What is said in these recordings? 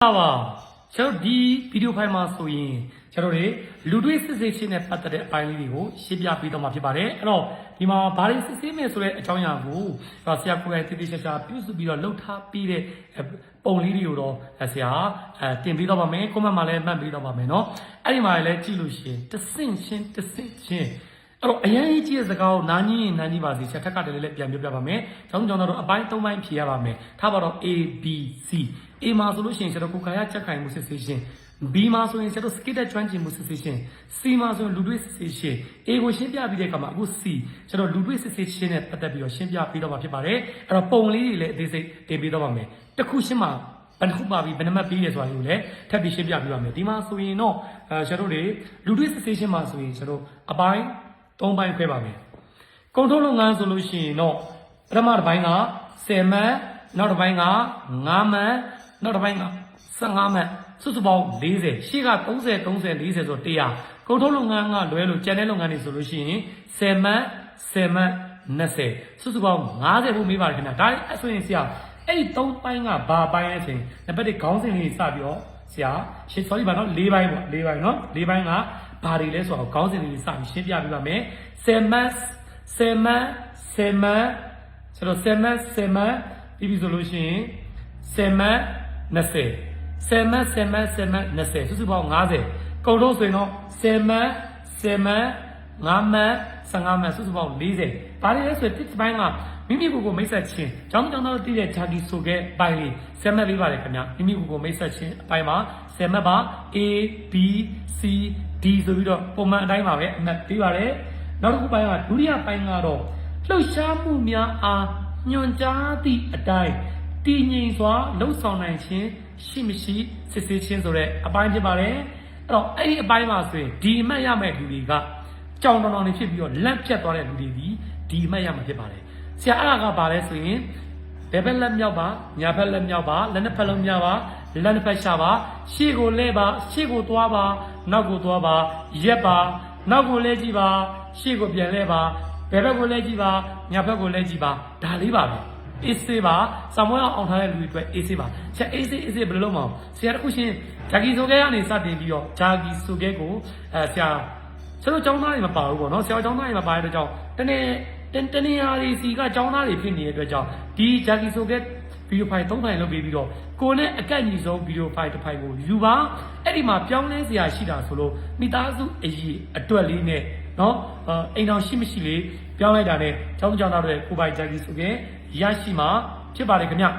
ပါပါကျွန်တော်ဒီဗီဒီယိုဖိုင်မှာဆိုရင်ကျွန်တော်တွေလူတွေစစ်ဆေးခြင်းနဲ့ပတ်သက်တဲ့အပိုင်းလေးတွေကိုရှင်းပြပေးတော့မှာဖြစ်ပါတယ်အဲ့တော့ဒီမှာဘာတွေစစ်ဆေးမယ်ဆိုတဲ့အကြောင်းအရာကိုဆရာကိုယ်တိုင်တည်တည်ချာချာပြုစုပြီးတော့လှုပ်ထားပြီးတဲ့ပုံလေးတွေကိုတော့ဆရာအဲတင်ပေးတော့ပါမယ်ကွန်မန့်မှာလည်းမှတ်ပေးတော့ပါမယ်เนาะအဲ့ဒီမှာလည်းကြည့်လို့ရှိရင်တဆင့်ချင်းတဆင့်ချင်းအဲ့တော့အရင်ကြီးကြီးရဲ့စကားကိုနားကြီးရင်နားကြီးပါစီဆက်ထက်ကတည်းကလည်းပြန်ပြောပြပါမယ်။ကျောင်းကျောင်းတော့အပိုင်း၃ပိုင်းဖြေရပါမယ်။ထားပါတော့ A B C A မှာဆိုလို့ရှိရင်ကျွန်တော်ကိုယ်ကာယချက်ခိုင်မှုစစ်ဆေးခြင်း B မှာဆိုရင်ကျွန်တော် skill တဲ့ကျွမ်းကျင်မှုစစ်ဆေးခြင်း C မှာဆိုရင်လူတွေ့စစ်ဆေးခြင်း A ကိုရှင်းပြပြီးတဲ့အခါမှာအခု C ကျွန်တော်လူတွေ့စစ်ဆေးခြင်းနဲ့ပတ်သက်ပြီးတော့ရှင်းပြပေးတော့မှာဖြစ်ပါတယ်။အဲ့တော့ပုံလေးတွေလည်းအသေးစိတ်တင်ပေးတော့ပါမယ်။တစ်ခုရှင်းမှာဘယ်နှခုပါပြီဘယ်နှမတ်ပြီးရဆိုတာကိုလည်းထပ်ပြီးရှင်းပြပြပါမယ်ဒီမှာဆိုရင်တော့အဲကျွန်တော်တို့လူတွေ့စစ်ဆေးခြင်းမှာဆိုရင်ကျွန်တော်အပိုင်း၃ပိုင်းခွဲပါမယ်ကုန်ထုတ်လုပ်ငန်းဆိုလို့ရှိရင်တော့ပထမတစ်ပိုင်းက10မတ်နောက်တစ်ပိုင်းက9မတ် နောက်တစ်ပိုင်းက15မတ်စုစုပေါင်း40ရှေ့က30 30 40ဆို100ကုန်ထုတ်လုပ်ငန်းကလွဲလို့ကျန်တဲ့လုပ်ငန်းတွေဆိုလို့ရှိရင်10မတ်10မတ်20စုစုပေါင်း50ဖို့မေးပါတယ်ခင်ဗျာဒါအဆိုရင်ဆရာအဲ့ဒီ၃ပိုင်းကဘာပိုင်းလဲဆိုရင်နံပါတ်1ခေါင်းစဉ်လေးစပြီးတော့ဆရာရှင်း sorry ပါနော်၄ပိုင်းပေါ့၄ပိုင်းနော်၄ပိုင်းကဘာတွေလဲဆိုတော့ခေါင်းစဉ်လေးစပြီးရှင်းပြပေးပါမယ်10မတ်10မတ်10မတ်ဆိုတော့10မတ်10မတ်ပြီးပြီဆိုလို့ရှိရင်10မတ် 20 10မတ်10မတ်10မတ်20စုစုပေါင်း50ကုန်တော့ဆိုရင်တော့10မတ်10မတ်5မတ်15မတ်စုစုပေါင်း40ဘာတွေလဲဆိုရင်တစ်ပိုင်းကမိမိကိုယ်ကိုမိတ်ဆက်ခြင်းကျောင်းကျောင်းသားတို့တည်တဲ့ဂျာကီဆိုခဲ့ပိုင်းလေး10မတ်ပေးပါတယ်ခင်ဗျမိမိကိုယ်ကိုမိတ်ဆက်ခြင်းအပိုင်းမှာ10မတ်ပါ A B C D ဆိုပြီးတော့ပုံမှန်အတိုင်းပါပဲအမှတ်ပေးပါတယ်နောက်တစ်ခုပိုင်းကဒုတိယပိုင်းကတော့လှုပ်ရှားမှုများအားညွန်ကြားသည့်အတိုင်း တည်ငြိမ်စွာလှုပ်ဆောင်နိုင်ခြင်းရှိမရှိစစ်ဆေးခြင်းဆိုတဲ့အပိုင်းဖြစ်ပါတယ်အဲ့တော့အဲ့ဒီအပိုင်းမှာဆိုရင်ဒီအမှတ်ရမယ့်လူတွေကကြောင်တောင်တောင်နေဖြစ်ပြီးတော့လက်ဖြတ်သွားတဲ့လူတွေဒီဒီအမှတ်ရမှာဖြစ်ပါတယ်ဆရာအဲ့ဒါကဘာလဲဆိုရင်ဘယ်ဘက်လက်မြောက်ပါညာဘက်လက်မြောက်ပါလက်နှစ်ဖက်လုံးမြောက်ပါလက်နှစ်ဖက်ရှာပါရှေ့ကိုလဲပါရှေ့ကိုသွားပါနောက်ကိုသွားပါရက်ပါနောက်ကိုလဲကြည့်ပါရှေ့ကိုပြန်လဲပါဘယ်ဘက်ကိုလဲကြည့်ပါညာဘက်ကိုလဲကြည့်ပါဒါလေးပါပဲ အေးစေးပါဆာမွေးအောင်ထားတဲ့လူတွေအတွက်အေးစေးပါဆရာအေးစေးအေးစေးဘယ်လိုလုပ်မအောင်ဆရာတခုရှင်ဂျာဂီဆိုကဲကနေစတင်ပြီးတော့ဂျာဂီဆိုကဲကိုအဲဆရာကျွန်တော်ကျောင်းသားတွေမပါဘူးပေါ့နော်ဆရာကျောင်းသားတွေမပါတဲ့အတွက်ကြောင့်တနေ့တတနေရာတွေစီကကျောင်းသားတွေဖြစ်နေတဲ့အတွက်ကြောင့်ဒီဂျာဂီဆိုကဲဗီဒီယိုဖိုင်၃ဖိုင်လုပ်ပေးပြီးတော့ကိုနဲ့အကန့်ကြီးဆုံးဗီဒီယိုဖိုင်တစ်ဖိုင်ကိုယူပါအဲ့ဒီမှာပြောင်းလဲစရာရှိတာဆိုလို့မိသားစုအရေးအတွက်လေးနဲ့ နော်အိမ်တော်ရှိမရှိလေးပြောင်းလိုက်တာနဲ့ကျောင်းကျောင်းသားတွေကိုပိုင်ဂျာဂီဆိုကဲရရှိမှာဖြစ်ပါတယ်ခင်ဗျအဲ့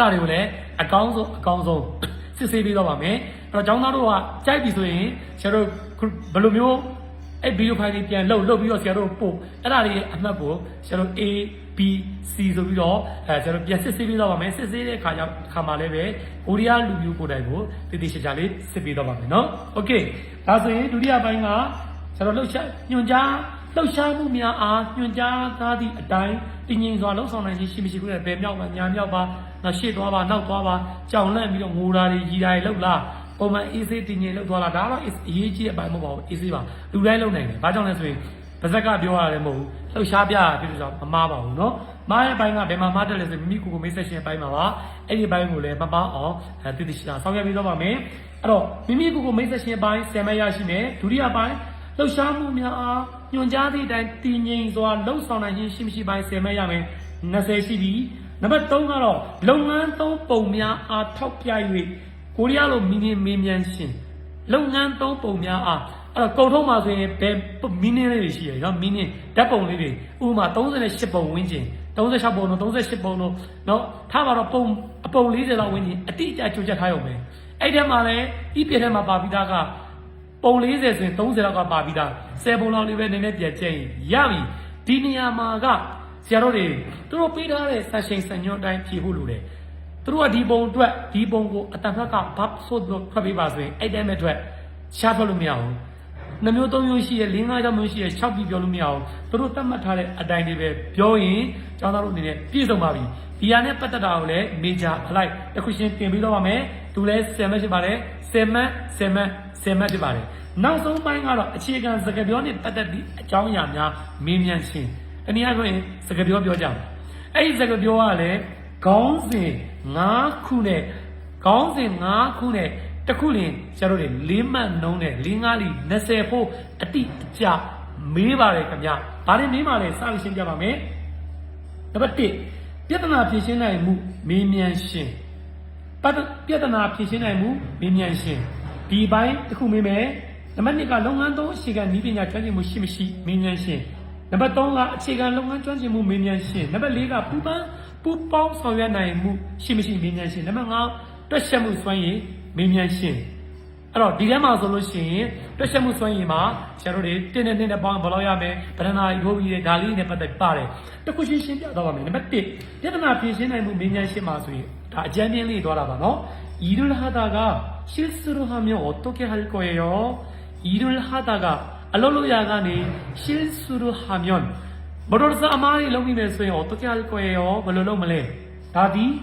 ဒါတွေကိုလည်းအကောင်းဆုံးအကောင်းဆုံးစစ်ဆေးပေးတော့ပါမယ်အဲ့တော့ကျောင်းသားတို့ကကြိုက်ပြီဆိုရင်ဆရာတို့ဘယ်လိုမျိုးအဲ့ဗီဒီယိုဖိုင်လေးပြန်လှုပ်လှုပ်ပြီးတော့ဆရာတို့ပို့အဲ့ဒါတွေအမှတ်ကိုဆရာတို့ A B C ဆိုပြီးတော့အဲဆရာတို့ပြန်စစ်ဆေးပေးတော့ပါမယ်စစ်ဆေးတဲ့အခါကျအခါမှာလည်းပဲကိုရီးယားလူမျိုးကိုယ်တိုင်ကိုတည်တည်ချာချာလေးစစ်ပေးတော့ပါမယ်နော်โอเคဒါဆိုရင်ဒုတိယပိုင်းက ဆရာတို့လှုပ်ရှားညွန်ကြားလှုပ်ရှားမှုများအားညွန်ကြားသားသည့်အတိုင်းတည်ငြိမ်စွာလှုပ်ဆောင်နိုင်ခြင်းရှိမရှိခုလည်းဘယ်မြောက်ပါညာမြောက်ပါနောက်ရှေ့သွားပါနောက်သွားပါကြောင်လန့်ပြီးတော့ငိုတာတွေရီတာတွေလှုပ်လားပုံမှန်အေးဆေးတည်ငြိမ်လှုပ်သွားလားဒါတော့အရေးကြီးတဲ့အပိုင်းမဟုတ်ပါဘူးအေးဆေးပါလူတိုင်းလှုပ်နိုင်တယ်ဘာကြောင့်လဲဆိုရင်ပါဇက်ကပြောရတယ်မဟုတ်ဘူးလှုပ်ရှားပြရဖြစ်လို့ကြောင့်မမားပါဘူးเนาะမားရဲ့ဘိုင်းကဘယ်မှာမားတယ်လဲဆိုမိမိကိုယ်ကိုမိတ်ဆက်ရှင်ဘိုင်းမှာပါအဲ့ဒီဘိုင်းကိုလည်းမပန်းအောင်တည်တည်ရှာဆောင်းရပြီးတော့ပါမယ်အဲ့တော့မိမိကိုယ်ကိုမိတ်ဆက်ရှင်ဘိုင်းဆယ်မရရှိမယ်ဒုတိယဘိုင်း လှုပ်ရှားမှုများအားညွန်ကြားသည့်အတိုင်းတည်ငြိမ်စွာလှုပ်ဆောင်နိုင်ခြင်းရှိမရှိပိုင်းဆယ်မရမယ်20ရှိပြီနံပါတ်3ကတော့လုပ်ငန်းသုံးပုံများအားထောက်ပြ၍ကိုရီးယားလိုမီနီမေးမြန်းရှင်လုပ်ငန်းသုံးပုံများအားအဲ့တော့ကုံထုံးမှာဆိုရင်ဘယ်မီနင်းလေးတွေရှိရယ်နော်မီနင်းဓာတ်ပုံလေးတွေဥပမာ38ပုံဝန်းကျင်36ပုံတော့38ပုံတော့เนาะထားပါတော့ပုံအပုံ40လောက်ဝန်းကျင်အတိအကျကြိုချက်ထားရုံပဲအဲ့ဒီမှာလည်းဤပြည့်ထဲမှာပါပြီးသားက ပုံ40ဆိုရင်30လောက်ကပါပြီးသား10ပုံလောက်လေးပဲနည်းနည်းပြန်ကျရင်ရပြီဒီနေရာမှာကဆရာတို့တွေသူတို့ပေးထားတဲ့ဆက်ရှင်စံညွှန်းတိုင်းဖြည့်ဖို့လိုတယ်သူတို့ကဒီပုံအတွက်ဒီပုံကိုအတန်ဖက်ကဘတ်ဆိုတော့ထွက်ပေးပါဆိုရင်အဲ့တိုင်းမဲ့အတွက်ရှားထွက်လို့မရဘူးနှမျိုးသုံးမျိုးရှိရ၄၅ကြောင်းမျိုးရှိရ၆ပြီးပြောလို့မရအောင်သူတို့တတ်မှတ်ထားတဲ့အတိုင်းတွေပဲပြောရင်ကျောင်းသားတို့အနေနဲ့ပြည့်စုံပါပြီဒီဟာနဲ့ပတ်သက်တာကိုလည်း major အလိုက်တစ်ခုချင်းတင်ပြီးတော့ပါမယ် သူလည်း10မှတ်ဖြစ်ပါတယ်10မှတ်10မှတ်10မှတ်ဖြစ်ပါတယ်နောက်ဆုံးပိုင်းကတော့အခြေခံစကားပြောနဲ့ပတ်သက်ပြီးအကြောင်းအရာများမေးမြန်းခြင်းတနည်းအားဖြင့်စကားပြောပြောကြမယ်အဲ့ဒီစကားပြောကလည်းခေါင်းစဉ်၅ခုနဲ့ခေါင်းစဉ်5ခုနဲ့တစ်ခုလင်ကျွန်တော်တို့၄မှတ်နှုံးနဲ့၄၅လီ20ဖို့အတိအကျမေးပါတယ်ခင်ဗျာ။ဘာတွေမေးပါလဲစပြီးရှင်းပြပါမယ်။နံပါတ်1ပြဿနာဖြေရှင်းနိုင်မှုမေးမြန်းရှင်း ပတ်ပြဿနာဖြေရှင်းနိုင်မှုမေးမြန်းရှင်းဒီဘိုင်းတစ်ခုမေးမယ်နံပါတ်2ကလုပ်ငန်းသုံးအခြေခံနည်းပညာကျွမ်းကျင်မှုရှိမရှိမေးမြန်းရှင်းနံပါတ်3ကအခြေခံလုပ်ငန်းကျွမ်းကျင်မှုမေးမြန်းရှင်းနံပါတ်4ကပူပန်းပူပေါင်းဆောင်ရွက်နိုင်မှုရှိမရှိမေးမြန်းရှင်းနံပါတ်5တွက်ချက်မှုစွမ်းရည်မေးမြန်းရှင်း အဲ့တော့ဒီထဲမှာဆိုလို့ရှိရင်တွက်ချက်မှုစွမ်းရည်မှာဆရာတို့တွေတင်းနဲ့တင်းနဲ့ပေါင်းဘယ်လောက်ရမလဲဗရဏာရိုးပြီးတဲ့ဒါလေးနဲ့ပတ်သက်ပါတယ်တခုရှင်းရှင်းပြတော့ပါမယ်နံပါတ်1ပြဿနာဖြေရှင်းနိုင်မှုမေးမြန်းရှင်းမှာဆိုရင်ဒါအကြမ်းပြင်းလေးသွားတာပါနော် 일을 하다가 실수를 하면 어떻게 할 거예요? 일을 하다가 알로로 야간에 실수를 하면 뭐로서 아마리 롱이면서 어떻게 할 거예요? 뭘로 롱을래? 답이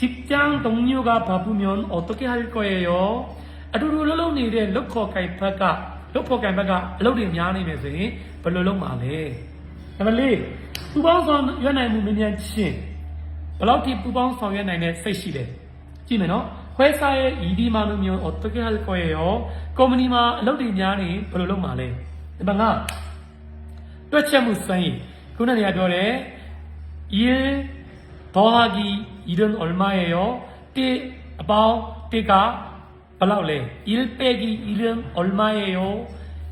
직장 동료가 바쁘면 어떻게 할 거예 요? 아두루 롤롱니의 로커 가입파가 로커 가입파가 로리 냐니면서 별로 말 래. 그러면 부방선 연애 무민년 친 블록티 부방선 연애의 세시 래. 지면 요. 회사에 일이 많으면 어떻게 할 거예 요? 꼬무니마 로리 냐니 별로 말 래. 내가 또 채무 선이 그는 야 별에 일 ခုနကပြောတယ်1 더하기 1은 얼마예요? 1 about 1가 ဘယ်လောက်လဲ1 빼기 1은 얼마예요?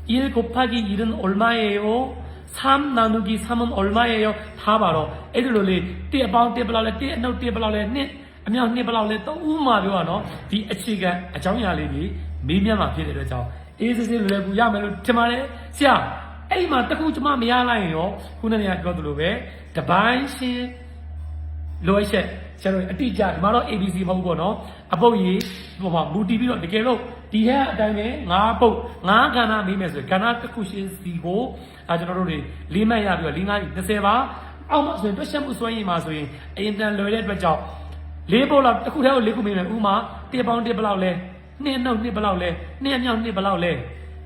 1 곱하기 1은 얼마예요? 3 나누기 3은 얼마예요? 다 바로 အဲ့ဒီလိုလေး1 about 1ဘယ်လောက်လဲ1အနှုတ်1ဘယ်လောက်လဲ2အမြောက်2ဘယ်လောက်လဲတော့ဥမာပြောရနော်ဒီအခြေခံအကြောင်းအရာလေးကြီးမေးမြန်းမှာဖြစ်တဲ့အတွက်ကြောင့်အေးစစ်စစ်လွယ်ကူရမယ်လို့ထင်ပါတယ်ဆရာအဲ့ဒီမှာတခုကျမမရလိုက်ရင်ရောခုနကပြောသလိုပဲတပိုင်းရှင်း လိုအပ်ချက်ဆရာတို့အတိအကျဒီမှာတော့ ABC မဟုတ်ဘူးပေါ့နော်အပုတ်ကြီးဟိုမှာမူတည်ပြီးတော့တကယ်လို့ဒီထက်အတိုင်းပဲငါးပုတ်ငါးကဏ္ဍမေးမယ်ဆိုရင်ကဏ္ဍတစ်ခုရှင်းစီကိုအဲကျွန်တော်တို့တွေလေးမှတ်ရပြီးတော့လေးငါး30ပါအောက်မှာဆိုရင်တွက်ချက်မှုစွမ်းရည်မှာဆိုရင်အရင်တန်လွယ်တဲ့အတွက်ကြောင့်လေးပုတ်လောက်တစ်ခုတည်းကိုလေးခုမေးမယ်ဥမာတစ်ပေါင်းတစ်ဘယ်လောက်လဲနှစ်နှုတ်နှစ်ဘယ်လောက်လဲနှစ်အမြောက်နှစ်ဘယ်လောက်လဲ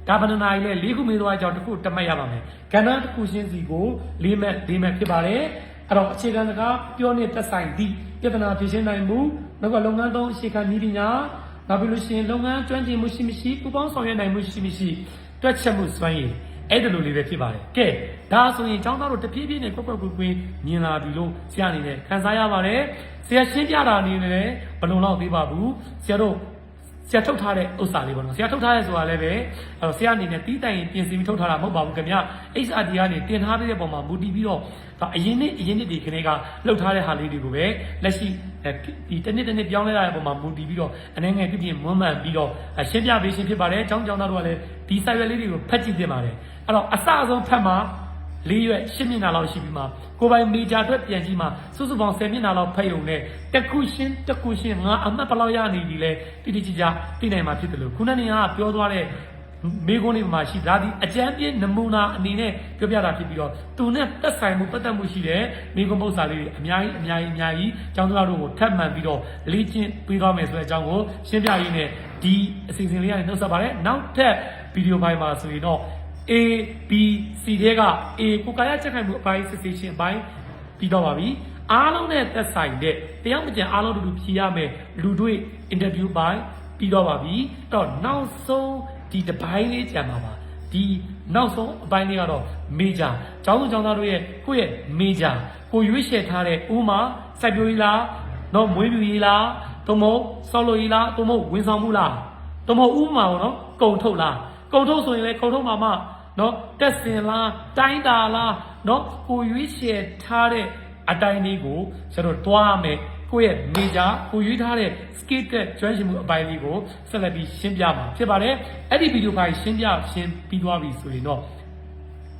ဒါဗန္ဒနာကြီးလဲလေးခုမေးသွားကြောင်းတစ်ခုတတ်မှတ်ရပါမယ်ကဏ္ဍတစ်ခုရှင်းစီကိုလေးမှတ်လေးမှတ်ဖြစ်ပါတယ် အဲ့တော့အခြေခံစကားပြောနေသက်ဆိုင်သည့်ပြဿနာဖြေရှင်းနိုင်မှုနောက်ကလုပ်ငန်းသုံးအခြေခံနည်းပညာနောက်ပြီးလို့ရှိရင်လုပ်ငန်းကျွမ်းကျင်မှုရှိမရှိပူပေါင်းဆောင်ရွက်နိုင်မှုရှိမရှိတွက်ချက်မှုစွမ်းရည်အဲ့ဒါလိုလေးပဲဖြစ်ပါတယ်ကဲဒါဆိုရင်ចောင်းသားတို့တဖြည်းဖြည်းနဲ့ကွက်ကွက်ကွက်ကွင်းမြင်လာပြီလို့ဆရာအနေနဲ့ခံစားရပါတယ်ဆရာရှင်းပြတာအနေနဲ့ဘယ်လိုလောက်သေးပါဘူးဆရာတို့ ဆရာထုတ်ထားတဲ့ဥစ္စာလေးပေါ့နော်ဆရာထုတ်ထားရဲဆိုတာလည်းပဲအဲ့တော့ဆရာအနေနဲ့တီးတိုင်ပြင်ဆင်ပြီးထုတ်ထားတာမဟုတ်ပါဘူးခင်ဗျ HRD ကနေတင်ထားတဲ့ပုံမှာမူတည်ပြီးတော့ဒါအရင်နှစ်အရင်နှစ်ဒီခနေကလှုပ်ထားတဲ့ဟာလေးတွေကိုပဲလက်ရှိဒီတစ်နှစ်တစ်နှစ်ပြောင်းလဲလာတဲ့ပုံမှာမူတည်ပြီးတော့အနေငယ်ပြပြမွမ်းမံပြီးတော့ရှင်းပြပေးခြင်းဖြစ်ပါတယ်အကြောင်းကြောင်းသားတို့ကလည်းဒီ site လေးတွေကိုဖတ်ကြည့်သင့်ပါတယ်အဲ့တော့အစအဆုံးဖတ်မှာ လေးရွက်ရှင်းမျက်နှာလောက်ရှိပြီးမှကိုပိုင်မေဂျာအတွက်ပြန်ကြည့်မှစုစုပေါင်း10မျက်နှာလောက်ဖတ်ရုံနဲ့တခုရှင်းတခုရှင်းငါအမှတ်ဘယ်လောက်ရနေပြီလဲတိတိကျကျသိနိုင်မှာဖြစ်တယ်လို့ခုနနေကပြောသွားတဲ့မေကုန်းလေးမှာရှိဒါဒီအကျမ်းပြင်းနမူနာအနေနဲ့ပြောပြတာဖြစ်ပြီးတော့သူနဲ့သက်ဆိုင်မှုပတ်သက်မှုရှိတဲ့မေကုန်းပု္ပ္ပစာလေးတွေအများကြီးအများကြီးအများကြီးကျောင်းသားတို့ကိုထပ်မံပြီးတော့လေ့ကျင့်ပေးသွားမယ်ဆိုတဲ့အကြောင်းကိုရှင်းပြရင်းနဲ့ဒီအစီအစဉ်လေးကနေနှုတ်ဆက်ပါတယ်နောက်ထပ်ဗီဒီယိုဖိုင်မှာဆိုရင်တော့ A B C တွေက A ကိုကာယချက်ခိုင်မှုအပိုင်းစစ်ဆေးခြင်းအပိုင်းပြီးတော့ပါပြီအားလုံးနဲ့သက်ဆိုင်တဲ့တရားမကျန်အားလုံးတူတူဖြေရမယ်လူတွေ့ interview ပိုင်းပြီးတော့ပါပြီအဲ့တော့နောက်ဆုံးဒီတစ်ပိုင်းလေးကြံပါပါဒီနောက်ဆုံးအပိုင်းလေးကတော့ major ကျောင်းသူကျောင်းသားတို့ရဲ့ကိုယ့်ရဲ့ major ကိုရွေးချယ်ထားတဲ့ဥမာစိုက်ပျိုးရေးလားတော့မွေးမြူရေးလားသို့မဟုတ်ဆောက်လုပ်ရေးလားသို့မဟုတ်ဝန်ဆောင်မှုလားသို့မဟုတ်ဥမာပေါ့နော်ကုန်ထုတ်လားကုန်ထုတ်ဆိုရင်လည်းကုန်ထုတ်မှာမှ နော်တက်စင်လားတိုင်းတာလားနော်ကိုရွေးချယ်ထားတဲ့အတိုင်းလေးကိုကျွန်တော်တွားရမယ်ကိုယ့်ရဲ့ major ကိုရွေးထားတဲ့ skill တဲ့ကျွမ်းကျင်မှုအပိုင်းလေးကိုဆက်လက်ပြီးရှင်းပြမှာဖြစ်ပါတယ်အဲ့ဒီဗီဒီယိုဖိုင်ရှင်းပြရှင်းပြီးသွားပြီဆိုရင်တော့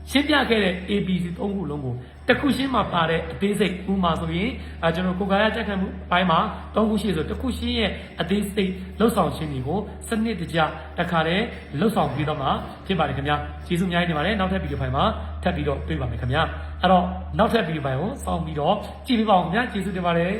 ရှင်းပြခဲ့တဲ့ ABC သုံးခုလုံးကို တစ်ခုရှင်းမှာပါတဲ့အသေးစိတ်ဥပမာဆိုရင်အဲကျွန်တော်ကိုယ်ကာယကြက်ခံမှုအပိုင်းမှာသုံးခုရှိဆိုတစ်ခုရှင်းရဲ့အသေးစိတ်လှုပ်ဆောင်ခြင်းတွေကိုစနစ်တကျတစ်ခါတည်းလှုပ်ဆောင်ပြီးတော့မှဖြစ်ပါတယ်ခင်ဗျာကျေးဇူးအများကြီးတင်ပါတယ်နောက်ထပ်ဗီဒီယိုဖိုင်မှာထပ်ပြီးတော့တွေ့ပါမယ်ခင်ဗျာအဲ့တော့နောက်ထပ်ဗီဒီယိုဖိုင်ကိုစောင့်ပြီးတော့ကြည့်ပေးပါဦးခင်ဗျာကျေးဇူးတင်ပါတယ်